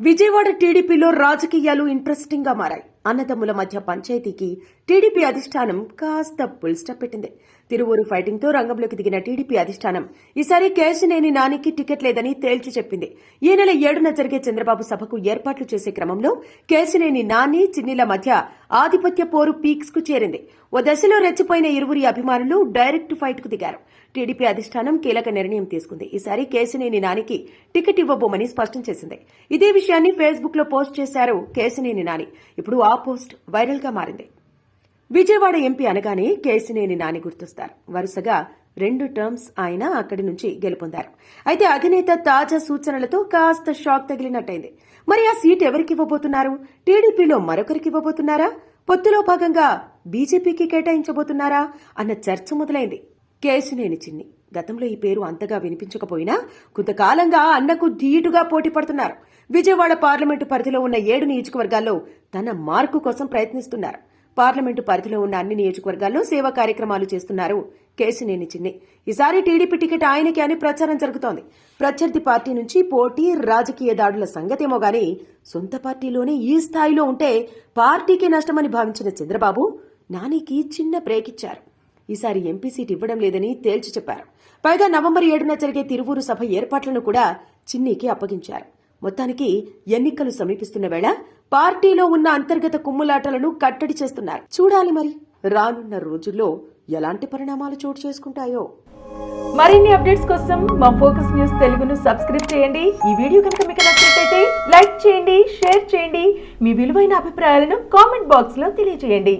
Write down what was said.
విజయవాడ టీడీపీలో రాజకీయాలు ఇంట్రెస్టింగ్గా మారాయి. అన్నదమ్ముల మధ్య పంచాయతీకి టీడీపీ అధిష్టానం కాస్త పుల్ పెట్టింది. తిరువూరు ఫైటింగ్తో రంగంలోకి దిగిన టీడీపీ అధిష్టానం ఈసారి కేశినేని నానికి టికెట్ లేదని తేల్చి చెప్పింది. ఈ నెల ఏడున జరిగే చంద్రబాబు సభకు ఏర్పాట్లు చేసే క్రమంలో కేశినేని నాని చిన్నిల మధ్య ఆధిపత్య పోరు పీక్స్కు చేరింది. ఓ దశలో రెచ్చిపోయిన ఇరువురి అభిమానులు డైరెక్ట్ ఫైట్కు దిగారు. టీడీపీ అధిష్టానం కీలక నిర్ణయం తీసుకుంది. ఈసారి కేశినేని నానికి టికెట్ ఇవ్వబోమని స్పష్టం చేసింది. ఇదే విషయాన్ని ఫేస్బుక్లో పోస్ట్ చేశారు కేశినేని నాని. ఇప్పుడు ఆ పోస్ట్ వైరల్గా మారింది. విజయవాడ ఎంపీ అనగానే కేసినేని నాని గుర్తొస్తారు. వరుసగా రెండు టర్మ్స్ ఆయన అక్కడి నుంచి గెలుపొందారు. అయితే అధినేత తాజా సూచనలతో కాస్త షాక్ తగిలినట్టయింది. మరి ఆ సీట్ ఎవరికి ఇవ్వబోతున్నారు? టీడీపీలో మరొకరికి ఇవ్వబోతున్నారా? పొత్తులో భాగంగా బీజేపీకి కేటాయించబోతున్నారా? అన్న చర్చ మొదలైంది. కేశినేని చిన్ని. గతంలో ఈ పేరు అంతగా వినిపించకపోయినా కొంతకాలంగా అన్నకు ధీటుగా పోటీ పడుతున్నారు. విజయవాడ పార్లమెంటు పరిధిలో ఉన్న ఏడు నియోజకవర్గాల్లో తన మార్కు కోసం ప్రయత్నిస్తున్నారు. పార్లమెంటు పరిధిలో ఉన్న అన్ని నియోజకవర్గాల్లో సేవా కార్యక్రమాలు చేస్తున్నారు కేశినేని చిన్ని. ఈసారి టీడీపీ టికెట్ ఆయనకి అని ప్రచారం జరుగుతోంది. ప్రత్యర్థి పార్టీ నుంచి పోటీ రాజకీయ దాడుల సంగతేమో గాని సొంత పార్టీలోనే ఈ స్థాయిలో ఉంటే పార్టీకి నష్టమని భావించిన చంద్రబాబు నానికి చిన్న బ్రేక్ ఇచ్చారు ఈసారి ఎంపీ సీట్ ఇవ్వడం లేదని తేల్చి చెప్పారు. పైగా నవంబర్ ఏడున జరిగే తిరువూరు సభ ఏర్పాట్లను కూడా చిన్నీకి అప్పగించారు. మొత్తానికి ఎన్నికలు సమీపిస్తున్న వేళ పార్టీలో ఉన్న అంతర్గత కుమ్ములాటలను కట్టడి చేస్తున్నారు. చూడాలి మరి రానున్న రోజుల్లో ఎలాంటి పరిణామాలు చోటు చేసుకుంటాయో. మరిన్ని అప్డేట్స్ కోసం మా ఫోకస్ న్యూస్ తెలుగును సబ్స్క్రైబ్ చేయండి. ఈ వీడియో కనుక మీకు నచ్చినట్లయితే లైక్ చేయండి షేర్ చేయండి. మీ విలువైన అభిప్రాయాలను కామెంట్ బాక్స్లో తెలియజేయండి.